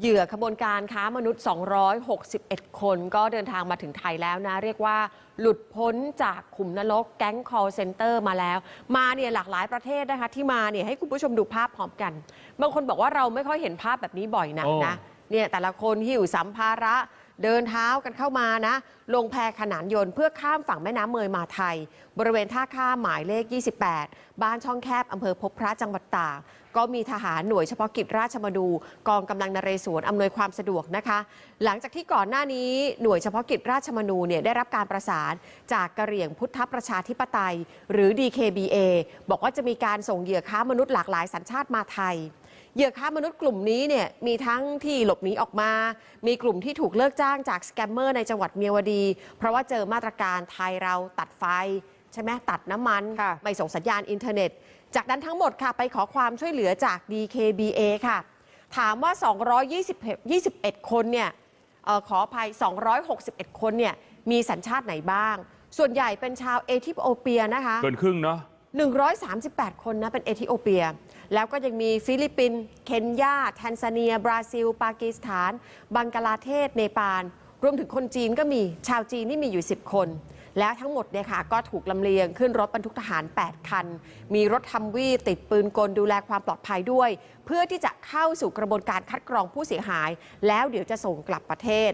เหยื่อขบวนการค้ามนุษย์ 261 คนก็เดินทางมาถึงไทยแล้วนะ เรียกว่าหลุดพ้นจากขุมนรกแก๊ง call center มาแล้ว มาเนี่ยหลากหลายประเทศนะคะ ที่มาเนี่ยให้คุณผู้ชมดูภาพพร้อมกัน บางคนบอกว่าเราไม่ค่อยเห็นภาพแบบนี้บ่อยนักโอ้นะเนี่ยแต่ละคนหิวสัมภาระ เดินเท้ากันเข้ามานะ ลงแพขนานยนต์เพื่อข้ามฝั่งแม่น้ำเมยมาไทย บริเวณท่าข้ามหมายเลข 28 บ้านช่องแคบอำเภอพบพระจังหวัดตากก็มีทหารหน่วยเฉพาะกิจราชมาดู กองกำลังนเรศวรอำนวยความสะดวกนะคะ หลังจากที่ก่อนหน้านี้หน่วยเฉพาะกิจราชมานูเนี่ยได้รับการประสานจากกระเหรี่ยงพุทธประชาธิปไตย หรือ DKBA บอกว่าจะมีการส่งเหยื่อค้ามนุษย์หลากหลายสัญชาติมาไทย เหยื่อค้ามนุษย์กลุ่มนี้เนี่ยมีทั้งที่หลบหนีออกมา มีกลุ่มที่ถูกเลิกจ้างจากสแกมเมอร์ในจังหวัดเมียวดี เพราะว่าเจอมาตรการไทยเราตัดไฟ ใช่ไหมตัดน้ำมันไม่ส่งสัญญาณอินเทอร์เน็ต จากนั้นทั้งหมดค่ะไปขอความช่วยเหลือจาก DKBA ค่ะ ถามว่า 221 คนเนี่ยออขออภัย 261 คนเนี่ยมีสัญชาติไหนบ้าง ส่วนใหญ่เป็นชาวเอธิโอเปียนะคะ เกินครึ่งเนาะ 138 คนนะเป็นเอธิโอเปีย แล้วก็ยังมีฟิลิปปินส์เคนยา แทนซาเนีย บราซิล ปากีสถาน บังกลาเทศ เนปาล รวมถึงคนจีนก็มีชาวจีนนี่มีอยู่ 10 คน แล้วทั้งหมดเนี่ยค่ะก็ถูกลำเลียงขึ้นรถบรรทุกทหาร 8 คัน มีรถทัมวี่ติดปืนกลดูแลความปลอดภัยด้วย เพื่อที่จะเข้าสู่กระบวนการคัดกรองผู้เสียหาย แล้วเดี๋ยวจะส่งกลับประเทศ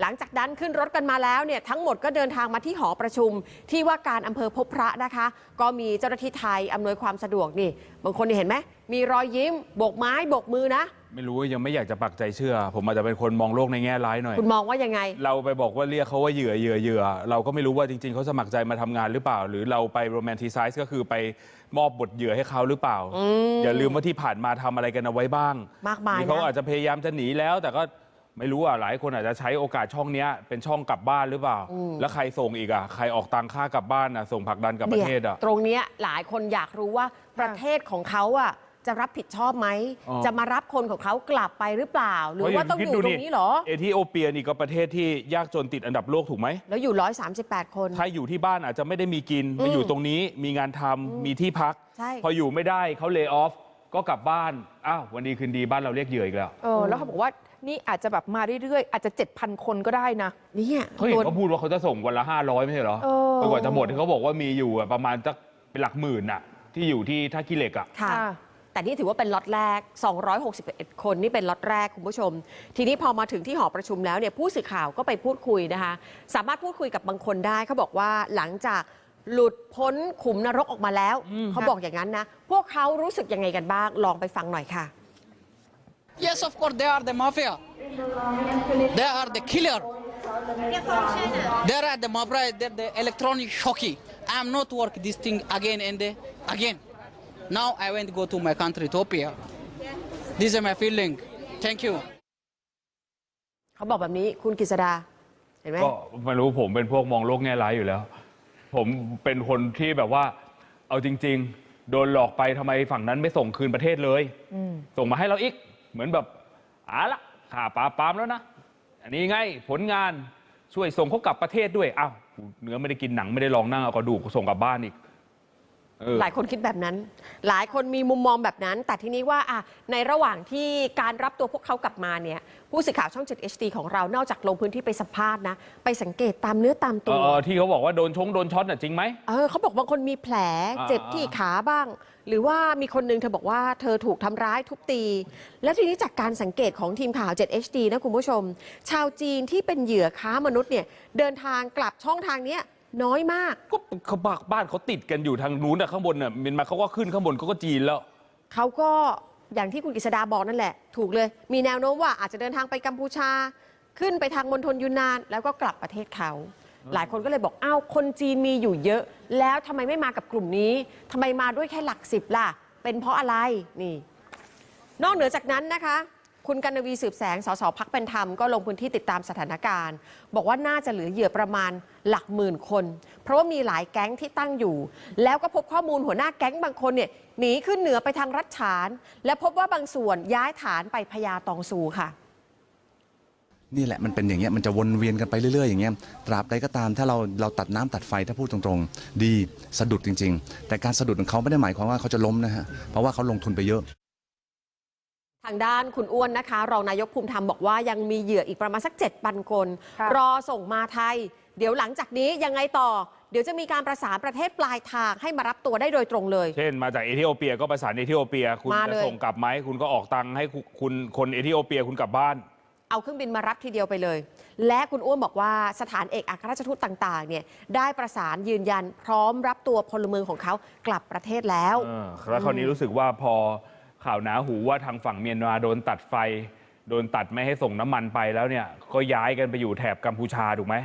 หลังจากนั้นขึ้นรถกันมาแล้วเนี่ยทั้งหมดก็เดินทางมาที่หอประชุม ที่ว่าการอำเภอพบพระนะคะ ก็มีเจ้าหน้าที่ไทยอำนวยความสะดวกนี่ บางคนนี่เห็นไหมมีรอยยิ้มโบกไม้โบกมือนะ ไม่รู้ยังไม่อยากจะปักใจเชื่อ ผมอาจจะเป็นคนมองโลกในแง่ร้ายหน่อย คุณมองว่ายังไง เราไปบอกว่าเรียกเขาว่าเหยื่อเหยื่อเหยื่อเราก็ไม่รู้ว่าจริง ๆเขาสมัครใจมาทำงานหรือเปล่า หรือเราไปโรแมนติไซส์ก็คือไปมอบบทเหยื่อให้เขาหรือเปล่า อย่าลืมว่าที่ผ่านมาทำอะไรกันเอาไว้บ้าง มากมายหรือเขานะอาจจะพยายามจะหนีแล้วแต่ก็ ไม่รู้อะหลายคนอาจจะใช้โอกาสช่องเนี้ยเป็นช่องกลับบ้านหรือเปล่าแล้วใครส่งอีกอะใครออกตังค่ากลับบ้านอะส่งผลักดันกลับประเทศอะตรงเนี้ยหลายคนอยากรู้ว่าประเทศของเขาอะจะรับผิดชอบไหม อ๋อ จะมารับคนของเขากลับไปหรือเปล่า หรือว่าต้องอยู่ตรงนี้เหรอ เอธิโอเปียนี่ก็ประเทศที่ยากจนติดอันดับโลกถูกไหม แล้วอยู่ 138 คน ถ้าอยู่ที่บ้านอาจจะไม่ได้มีกินอืมมาอยู่ตรงนี้มีงานทำมีที่พัก ใช่ พออยู่ไม่ได้เขาเล y o อ f ก็กลับบ้านอ้าววันดีคืนดีบ้านเราเรียกเหยื่ออีกแล้วเออแล้วเขาบอกว่านี่อาจจะแบบมาเรื่อยๆ อาจจะ 7,000 คนก็ได้นะเนี่ยเขาเห็นตัวเขาพูดว่าเขาจะส่งวันละ 500 ไม่ใช่เหรอเออจนกว่าจะหมดที่เขาบอกว่ามีอยู่อะประมาณสักเป็นหลักหมื่นน่ะ ที่อยู่ที่ท่าขี้เหล็กอะค่ะค่ะแต่นี่ถือว่าเป็นล็อตแรก 261 คนนี่เป็นล็อตแรกคุณผู้ชม ทีนี้พอมาถึงที่หอประชุมแล้วเนี่ยผู้สื่อข่าวก็ไปพูดคุยนะคะ สามารถพูดคุยกับบางคนได้เขาบอกว่าหลังจาก หลุดพ้นขุมนรกออกมาแล้ว เขาบอกอย่างนั้นนะ พวกเขารู้สึกยังไงกันบ้าง ลองไปฟังหน่อยค่ะ Yes, of course, they are the mafia. They are the killer. They are the mafia, they're the electronic shocky. I'm not work this thing again and uh, again. Now I went to go to my country, Ethiopia. This is my feeling. Thank you. เขาบอกแบบนี้คุณกฤษดาเห็นไหมก็ไม่รู้ผมเป็นพวกมองโลกแง่ร้ายอยู่แล้ว ผมเป็นคนที่แบบว่า เอาจริง ๆ โดนหลอกไปทำไมฝั่งนั้นไม่ส่งคืนประเทศเลยส่งมาให้เราอีก เหมือนแบบอาละข่าปราบปรามแล้วนะ อันนี้ไงผลงานช่วยส่งเขากลับประเทศด้วยอ้าวเนื้อไม่ได้กินหนังไม่ได้ลองนั่งเอากระดูกส่งกลับบ้านอีกเออ หลายคนคิดแบบนั้น หลายคนมีมุมมองแบบนั้น แต่ทีนี้ว่าอะในระหว่างที่การรับตัวพวกเขากลับมาเนี่ยผู้สื่อข่าวช่อง 7 HD ของเรา นอกจากลงพื้นที่ไปสัมภาษณ์นะ ไปสังเกตตามเนื้อตามเอตัวอที่เขาบอกว่าโดนชงโดนช็อตน่ะจริงไหม เออเขาบอกบางคนมีแผลอ่า เจ็บที่ขาบ้าง หรือว่ามีคนนึงเธอบอกว่าเธอถูกทำร้ายทุบตี แล้วทีนี้จากการสังเกตของทีมข่าว 7 HD นะคุณผู้ชม ชาวจีนที่เป็นเหยื่อค้ามนุษย์เนี่ยเดินทางกลับช่องทางเนี้ย น้อยมาก ก็เขาบ้านบ้านเขาติดกันอยู่ทางนู้นอะข้างบนน่ะมันมาเขาก็ขึ้นข้างบนเขาก็จีนแล้ว เขาก็อย่างที่คุณกฤษดาบอกนั่นแหละ ถูกเลย มีแนวโน้มว่าอาจจะเดินทางไปกัมพูชา ขึ้นไปทางมณฑลยูนนาน แล้วก็กลับประเทศเขา หลายคนก็เลยบอกอ้าวคนจีนมีอยู่เยอะ แล้วทำไมไม่มากับกลุ่มนี้ทำไมมาด้วยแค่หลักสิบล่ะ เป็นเพราะอะไรนี่ นอกเหนือจากนั้นนะคะ คุณกันวีสืบแสง สสพักเป็นธรรมก็ลงพื้นที่ติดตามสถานการณ์ บอกว่าน่าจะเหลือเหยื่อประมาณหลักหมื่นคน เพราะว่ามีหลายแก๊งที่ตั้งอยู่ แล้วก็พบข้อมูลหัวหน้าแก๊งบางคนเนี่ยหนีขึ้นเหนือไปทางรัชฉาน และพบว่าบางส่วนย้ายฐานไปพญาตองซูค่ะนี่แหละมันเป็นอย่างเงี้ยมันจะวนเวียนกันไปเรื่อยๆอย่างเงี้ยตราบใดก็ตามถ้าเราเราตัดน้ำตัดไฟถ้าพูดตรงๆ ดีสะดุดจริง ๆ แต่การสะดุดของเขาไม่ได้หมายความว่าเขาจะล้มนะฮะเพราะว่าเขาลงทุนไปเยอะ ทางด้านคุณอ้วนนะคะ รองนายกภูมิธรรมบอกว่ายังมีเหยื่ออีกประมาณสัก 7,000 คนค่ะรอส่งมาไทย เดี๋ยวหลังจากนี้ยังไงต่อ เดี๋ยวจะมีการประสานประเทศปลายทางให้มารับตัวได้โดยตรงเลย เช่นมาจากเอธิโอเปียก็ประสานเอธิโอเปีย คุณมาจะเลย ส่งกลับไหมคุณก็ออกตังค์ให้คุณคุณคนเอธิโอเปียคุณกลับบ้าน เอาเครื่องบินมารับทีเดียวไปเลย และคุณอ้วนบอกว่าสถานเอกอัครราชทูตต่างๆเนี่ยได้ประสานยืนยันพร้อมรับตัวพลเมืองของเขากลับประเทศแล้ว เออแล้วคราวนี้รู้สึกว่าพอ ข่าวหนาหูว่าทางฝั่งเมียนมาโดนตัดไฟ โดนตัดไม่ให้ส่งน้ำมันไปแล้วเนี่ย ก็ย้ายกันไปอยู่แถบกัมพูชาถูกไหม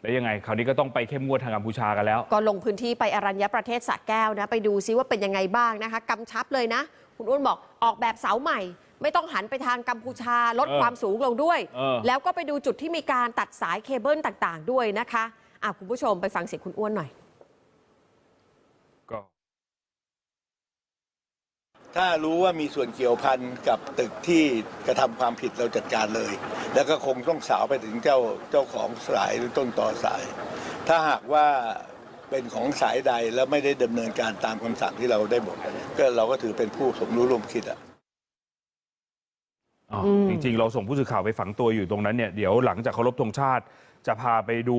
แล้วยังไงคราวนี้ก็ต้องไปเข้มงวดทางกัมพูชากันแล้ว ก็ลงพื้นที่ไปอรัญญประเทศสระแก้วนะ ไปดูซิว่าเป็นยังไงบ้างนะคะกำชับเลยนะ คุณอ้วนบอกออกแบบเสาใหม่ ไม่ต้องหันไปทางกัมพูชาลดเออความสูงลงด้วยเออแล้วก็ไปดูจุดที่มีการตัดสายเคเบิลต่าง ๆ ด้วยนะคะอะคุณผู้ชมไปฟังเสียงคุณอ้วนหน่อย ก็ ถ้ารู้ว่ามีส่วนเกี่ยวพันกับตึกที่กระทำความผิดเราจัดการเลย แล้วก็คงต้องสาวไปถึงเจ้าเจ้าของสายหรือต้นต่อสาย ถ้าหากว่าเป็นของสายใดแล้วไม่ได้ดำเนินการตามคำสั่งที่เราได้บอกก็เราก็ถือเป็นผู้สมรู้ร่วมคิดอะอ๋ออมจริงๆ เราส่งผู้สื่อข่าวไปฝังตัวอยู่ตรงนั้นเนี่ยเดี๋ยวหลังจากเคารพธงชาติจะพาไปดู